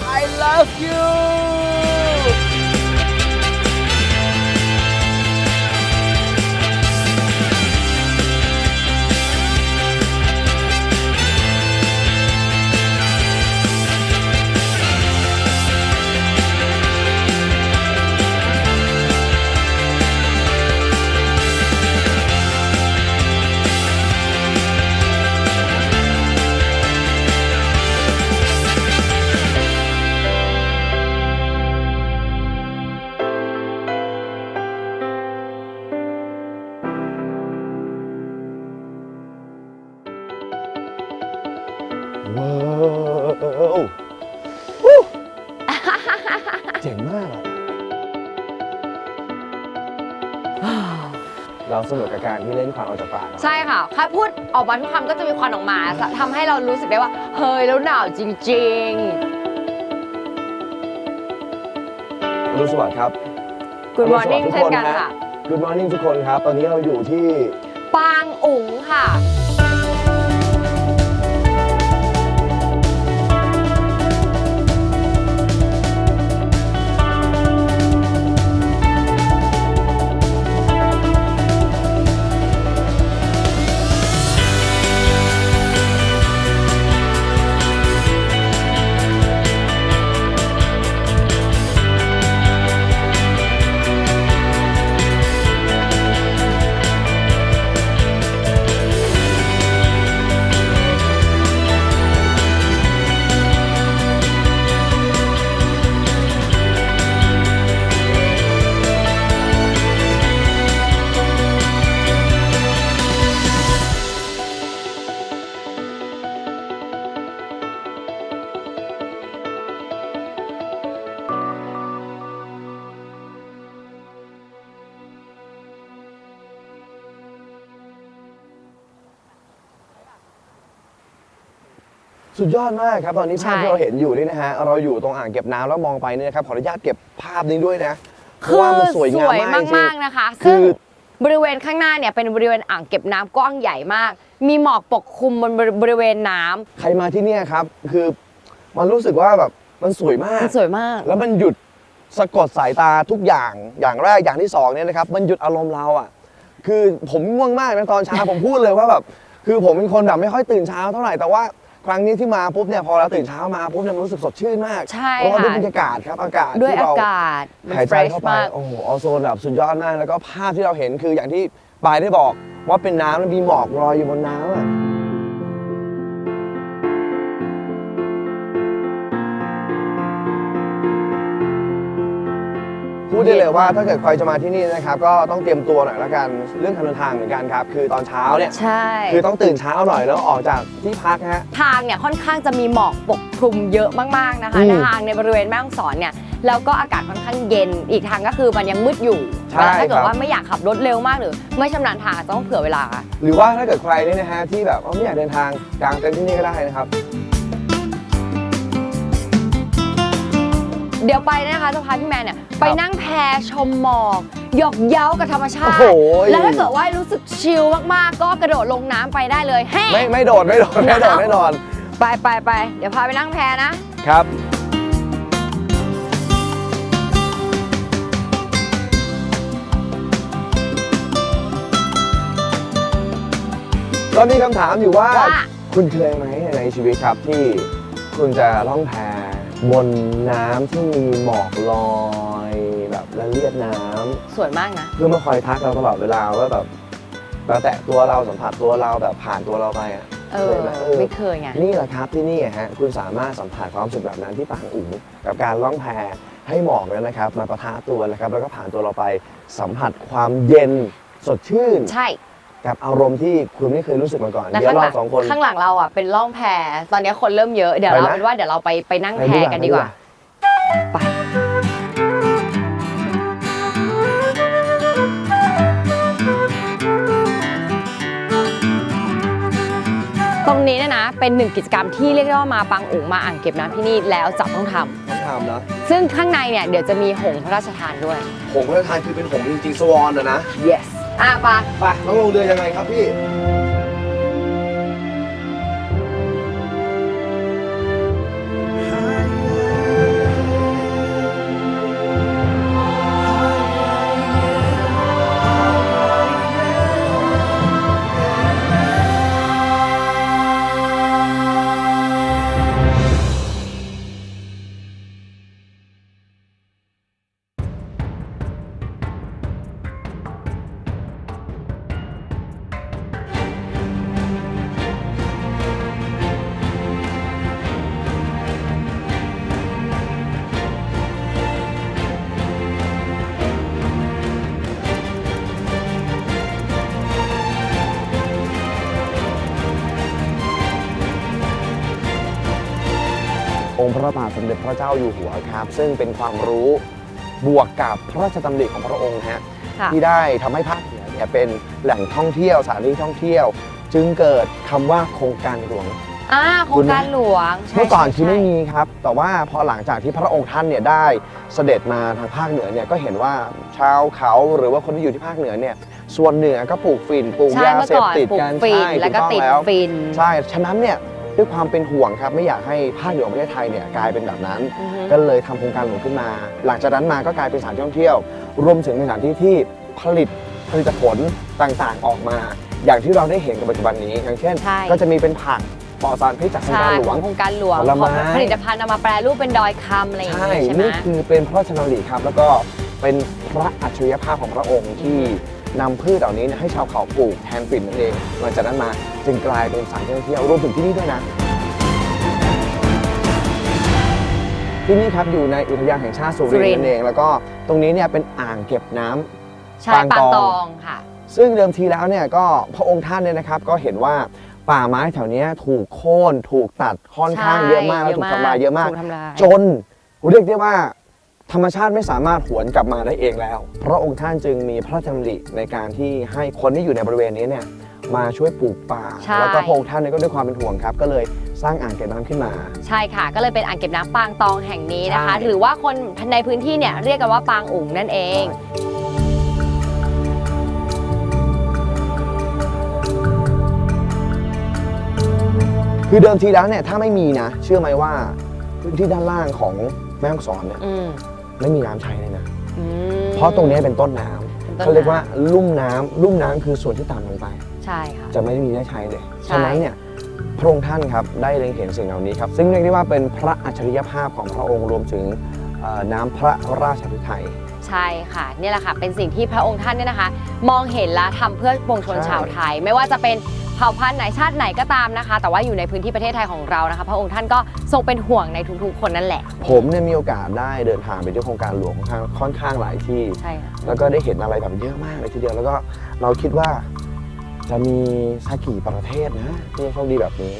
I love you. เจ๋งมากอะเราสนุกกับการที่เล่นควันออกจากปากเนอะใช่ค่ะถ้าพูดออกมาทุกคำก็จะมีควันออกมาทำให้เรารู้สึกได้ว่า เฮ้ยแล้วหนาวจริงอรุณสวัสดิ์ครับๆ Good morning เช่นกันค่ะ Good morning ทุกคนครับ ตอนนี้เราอยู่ที่ ปางอุ๋งค่ะ สุดยอดมากครับตอนนี้ภาพใช่ที่เราเห็นอยู่นี่นะฮะเราอยู่ตรงอ่างเก็บน้ำแล้วมองไปเนี่ยนะครับขออนุญาตเก็บภาพนี้ด้วยนะเพคืราะอว่ามันสวยสงามวยมากจริงมากๆนะคะคืซึ่งอบริเวณข้างหน้าเนี่ยเป็นบริเวณอ่างเก็บน้ำกว้างใหญ่มาก มีหมอกปกคลุมบนบริเวณน้ำใครมาที่เนี่ยครับ คือมันรู้สึกว่าแบบมันสวยมากมันสวยมาก แล้วมันหยุดสะกดสายตาทุกอย่างอย่างแรกอย่างที่สองเนี่ยนะครับมันหยุดอารมณ์เราอะ คือผมง่วงมากนะตอนเช้าผมพูดเลยว่าแบบคือผมเป็นคนแบบไม่ค่อยตื่นเช้าเท่าไหร่แต่ว่า ครั้งนี้ที่มาปุ๊บเนี่ยพอเราตื่นเช้ามาปุ๊บเนี่ยมันรู้สึกสดชื่นมากใช่เพราะว่าด้วยค่ะบรรยากาศครับอากาศด้วยที่อาเรากาศมัน หายเฟใจรชเข้าไปมาก โอ้โหออโซนแบบสุดยอดมากแล้วก็ภาพที่เราเห็นคืออย่างที่ปายได้บอกว่าเป็นน้ำแล้วมีหมอกลอยอยู่บนน้ำอะ ได้เลยว่าถ้าเกิดใครจะมาที่นี่นะครับก็ต้องเตรียมตัวหน่อยละกันเรื่องการเดินทางเหมือนกันครับคือตอนเช้าเนี่ยใช่ คือต้องตื่นเช้าหน่อยแล้วออกจากที่พักฮะ ทางเนี่ยค่อนข้างจะมีหมอกปกคลุมเยอะมากๆนะคะอืมทางในบริเวณแม่ฮ่องสอนเนี่ยแล้วก็อากาศค่อนข้างเย็นอีกทางก็คือมันยังมืดอยู่ใช่เวลาถ้าเกิครัดบว่าไม่อยากขับรถเร็วมากหรือ ไม่ชำนาญทางอาจจะต้องเผื่อเวลา หรือว่าถ้าเกิดใครเนี่ยนะฮะที่แบบว่าไม่อยากเดินทางกลางเต็นท์ที่นี่ก็ได้นะครับ เดี๋ยวไปนะคะจะพาพี่แมนเนี่ยไปนั่งแพชมหมอกหยอกเย้ากับธรรมชาโอ้ติโห แล้วถ้าเกิดว่ารู้สึกชิลมากๆ ก็กระโดดลงน้ำไปได้เลยแฮ่ไม่ไม่โดดไม่โดดไม่โดดแน่นอนไปไปไปเดี๋ยวพาไปนั่งแพนะ ครับ ก็มีคำถามอยู่ว่า ว่า คุณเคยไหมในชีวิตครับที่คุณจะล่องแพ บนน้ำที่มีหมอกลอยแบบละเลียดน้ำ สวยมากนะ เพื่อมาคอยทักเราตลอดเวลาว่าแบบเราแตะตัวเราสัมผัสตัวเราแบบผ่านตัวเราไปอะ เออเคยไหมเออ ไม่เคยไง นี่แหละครับที่นี่ฮะคุณสามารถสัมผัสความรู้สึกแบบนั้นที่ปางอุ๋งกับการล่องแพให้หมอกนั้นนะครับ มาประทะตัวนะครับ แล้วก็ผ่านตัวเราไปสัมผัสความเย็นสดชื่น ใช่ กับอารมณ์ที่คุณไม่เคยรู้สึกมาก่อน และเดี๋ยวข้างหเราลังสองคน ข้างหลังเราอะเป็นล่องแพตอนนี้คนเริ่มเยอะเดี๋ยวไปเรานะ เป็นว่าเดี๋ยวเราไปไปนั่งไปแพกันดีกว่า ไป ตรงนี้เนี่ยนะ เป็นหนึ่งกิจกรรมที่เรียกได้ว่ามาปังอุ๋งมาอ่างเก็บน้ำที่นี่แล้วจะต้องทำต้องทำนะซึ่งข้างในเนี่ยเดี๋ยวจะมีหงส์พระราชทานด้วย หงส์พระราชทานคือเป็นหงส์จริงๆสวอนนะนะ yes อะปะไปต้องลงเรือยังไงครับพี่ องค์พระบาทสมเด็จพระเจ้าอยู่หัวครับ ซึ่งเป็นความรู้บวกกับพระราชดำริของพระองค์นะฮะค่ะ ที่ได้ทำให้ภาคเหนือเนี่ยเป็นแหล่งท่องเที่ยวสถานที่ท่องเที่ยว จึงเกิดคำว่าโครงการหลวง อ่าโครงการหลวงใช่เมื่อก่อนใช่คือไม่ใช่มีครับ แต่ว่าพอหลังจากที่พระองค์ท่านเนี่ยได้เสด็จมาทางภาคเหนือเนี่ยก็เห็นว่าชาวเขาหรือว่าคนที่อยู่ที่ภาคเหนือเนี่ยส่วนเหนือก็ปลูกฝิ่นปลูกใช่ยาเมื่อเสพก่อนติดปลูกกันฟินใช่แล้วก็ถูติดต้องฟิน ใช่ ฉะนั้นเนี่ย ด้วยความเป็นห่วงครับไม่อยากให้ภาคเหนือของประเทศไทยเนี่ยกลายเป็นแบบนั้น อือฮึ ก็เลยทำโครงการหลวงขึ้นมา หลังจากนั้นมาก็กลายเป็นสถานที่ท่องเที่ยว รวมถึงเป็นสถานที่ที่ผลิตผลิตผลต่างๆออกมา อย่างที่เราได้เห็นกับปัจจุบันนี้ อย่างเช่น ใช่ ก็จะมีเป็นผักปลอดสารพิษจากโครงใช่การหลขวองง โครงการหลวงผลไม้ของผลิตภัณฑ์เอามาแปรรูปเป็นดอยคำอะไรอย่างใช่เงี้ยใช่ไหม นี่คือเป็นพระราชดำริครับ แล้วก็เป็นพระอัจฉริยภาพของพระองค์ที่ นำพืชเหล่านี้เนี่ยให้ชาวเขาปลูกแทนฝิ่นนั่นเองหลังจากนั้นมาจึงกลายเป็นสถานที่ท่องเที่ยวรวมถึงที่นี่ด้วยนะ ที่นี่ครับอยู่ในอุทยานแห่งชาติสุสุริรินนททร์ร์นั่นเอง แล้วก็ตรงนี้เนี่ยเป็นอ่างเก็บน้ำใช่ปางปางตองตองค่ะ ซึ่งเดิมทีแล้วเนี่ยก็พระองค์ท่านเนี่ยนะครับก็เห็นว่าป่าไม้แถวเนี้ยถูกโค่นถูกตัดค่อนข้างใช่เยอะมากและถูกทำลายเยอะมากถูกทำลายจนเรียกได้ว่า ธรรมชาติไม่สามารถหวนกลับมาได้เองแล้ว พระองค์ท่านจึงมีพระราชดำริในการที่ให้คนที่อยู่ในบริเวณนี้เนี่ยมาช่วยปลูกป่า ใช่ แล้วก็พระองค์ท่านเนี่ยก็ด้วยความเป็นห่วงครับ ก็เลยสร้างอ่างเก็บน้ำขึ้นมา ใช่ค่ะ ก็เลยเป็นอ่างเก็บน้ำปางตองแห่งนี้นะคะ ใช่ หรือว่าคนในพื้นที่เนี่ยเรียกกันว่าปางอุ๋งนั่นเอง คือเดิมทีแล้วเนี่ยถ้าไม่มีนะ เชื่อไหมว่าพื้นที่ด้านล่างของแม่ฮ่องสอนเนี่ยอืม ไม่มีน้ำใช้เลยนะ อืมเพราะตรงนี้เป็นต้นน้ำเป็นต้นเขาเรียกว่าน้ลุ่มน้ำลุ่มน้ำคือส่วนที่ต่ำลงไป ใช่ค่ะ จะไม่มีได้ใช้เลย ใช่ ฉะนั้นเนี่ยพระองค์ท่านครับได้เล็งเห็นสิ่งเหล่านี้ครับ ซึ่งเรียกได้ว่าเป็นพระอัจฉริยภาพของพระองค์รวมถึงเอ่อน้ำพระราชฤทัย ใช่ค่ะนี่แหละค่ะ เป็นสิ่งที่พระองค์ท่านเนี่ยนะคะ มองเห็นและทำเพื่อปวงชนใช่ ชาวไทย ไม่ว่าจะเป็น เผ่าพันธุ์ไหนชาติไหนก็ตามนะคะ แต่ว่าอยู่ในพื้นที่ประเทศไทยของเรานะคะพระองค์ท่านก็ทรงเป็นห่วงในทุกๆ คนนั่นแหละ ผมเนี่ยมีโอกาสได้เดินทางไปที่โครงการหลวงค่อนข้างค่อนข้างหลายที่ ใช่ค่ะแล้วก็ได้เห็นอะไรแบบเยอะมากเลยทีเดียวแล้วก็เราคิดว่าจะมีสักกี่ประเทศนะที่โชคดีแบบนี้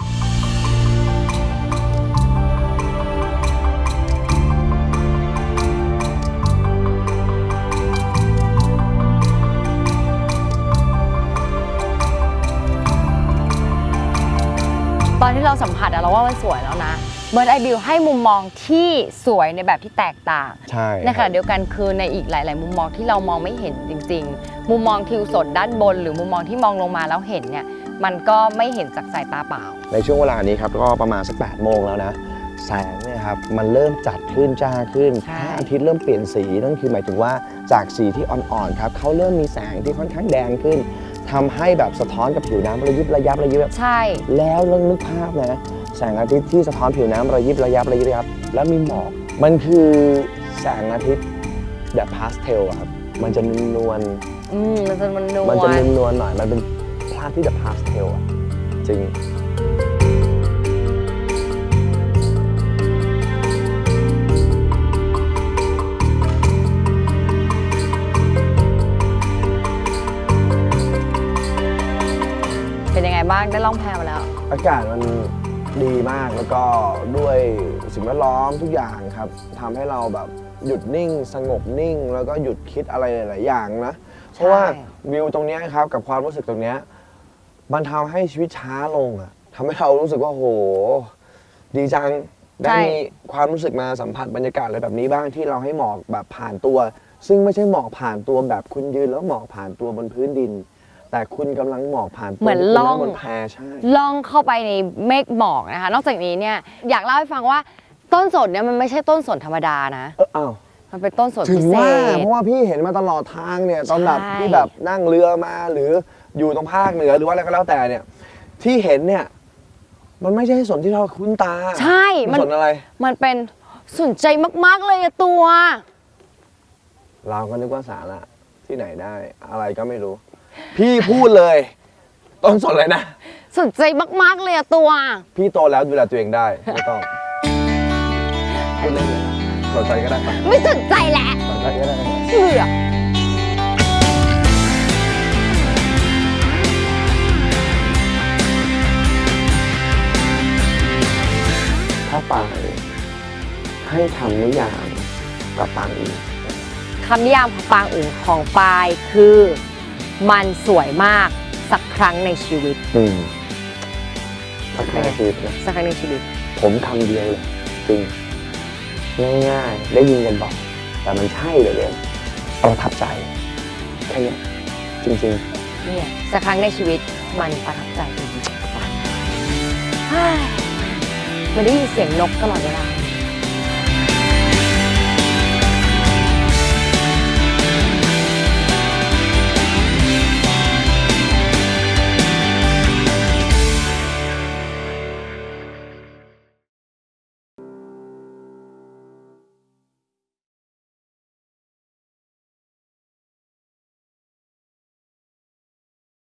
ที่เราสัมผัสอะเราว่ามันสวยแล้วนะเบิร์ดไอบิวให้มุมมองที่สวยในแบบที่แตกต่างใช่ในขณะเดียวกันคือในอีกหลาย ๆ มุมมองที่เรามองไม่เห็นจริง ๆ มุมมองทิวสดด้านบน หรือมุมมองที่มองลงมาแล้วเห็นเนี่ยมันก็ไม่เห็นจากสายตาเปล่า ในช่วงเวลานี้ครับก็ประมาณสัก8โมงแล้วนะ แสงเนี่ยครับมันเริ่มจัดขึ้นจ้าขึ้นใช่ พระอาทิตย์เริ่มเปลี่ยนสีนั่นคือหมายถึงว่าจากสีที่อ่อนๆครับเขาเริ่มมีแสงที่ค่อนข้างแดงขึ้น ทำให้แบบสะท้อนกับผิวน้ำระยิบระยับระยิบแบบใช่ แล้วลองนึกภาพนะแสงอาทิตย์ที่สะท้อนผิวน้ำระยิบระยับระยิบระยับ แล้วมีหมอกมันคือแสงอาทิตย์แบบพาสเทลอะครับมันจะนวลอืมมันจะมันนวๆมันจะลนวลๆหน่อยมันเป็นพระอาที่แบบพาสเทลอะจริง บ้างได้ล่องแพมาแล้ว อากาศมันดีมากแล้วก็ด้วยสิ่งแวดล้อมทุกอย่างครับทำให้เราแบบหยุดนิ่ง สงบนิ่ง แล้วก็หยุดคิดอะไรหลาย ๆ อย่างนะ เพราะว่าวิวตรงเนี้ยครับกับความรู้สึกตรงเนี้ยมันทำให้ชีวิตช้าลงอะทำให้เรารู้สึกว่าโห ดีจังได้ใช่ มีความรู้สึกมาสัมผัสบรรยากาศอะไรแบบนี้บ้างที่เราให้หมอกแบบผ่านตัว ซึ่งไม่ใช่หมอกผ่านตัวแบบคุณยืนแล้วหมอกผ่านตัวบนพื้นดิน แต่คุณกำลังหมอกผ่านตัวเหมือนคุณล่องบนแพใช่ ล่องเข้าไปในเมฆหมอกนะคะ นอกจากนี้เนี่ยอยากเล่าให้ฟังว่าต้นสนเนี่ยมันไม่ใช่ต้นสนธรรมดานะ เอออ้าว มันเป็นต้นสนถึพิงเศว่าษ เพราะว่าพี่เห็นมาตลอดทางเนี่ยตอนแบบใช่ ที่แบบนั่งเรือมาหรืออยู่ตรงภาคเหนือหรือว่าอะไรก็แล้วแต่เนี่ย ที่เห็นเนี่ย มันไม่ใช่สนที่เราคุ้นตาใช่มัมันนสนอะไร มันเป็นสนใจมากๆเลยอะตัว เราก็นึกว่าสาระที่ไหนได้ อะไรก็ไม่รู้ พี่พูดเลย ต้นสนเลยนะ สนใจมากๆเลยอะตัว พี่โตแล้วดูแลตัวเองได้ ไม่ต้องพูดเล่นเลยสนใจก็ได้ปะไม่สนใจแหละสนใจก็ได้ปะเบื่อถ้าป่าคำนิยามกับปางอีก คำนิยามของปางอุ๋งของปายคือ มันสวยมากสักครั้งในชีวิต อืมสักครั้งในชีวิตนะสักครั้งในชีวิต ผมคำเดียวเลยจริงง่ายๆได้ยินกันบอก แต่มันใช่เลยเลยประทับใจแค่เนี้ยจริงเนี่ยสักครั้งในชีวิตมันประทับใจจริงๆเฮ้ยมันได้ยินเสียงนกตลอดเวลา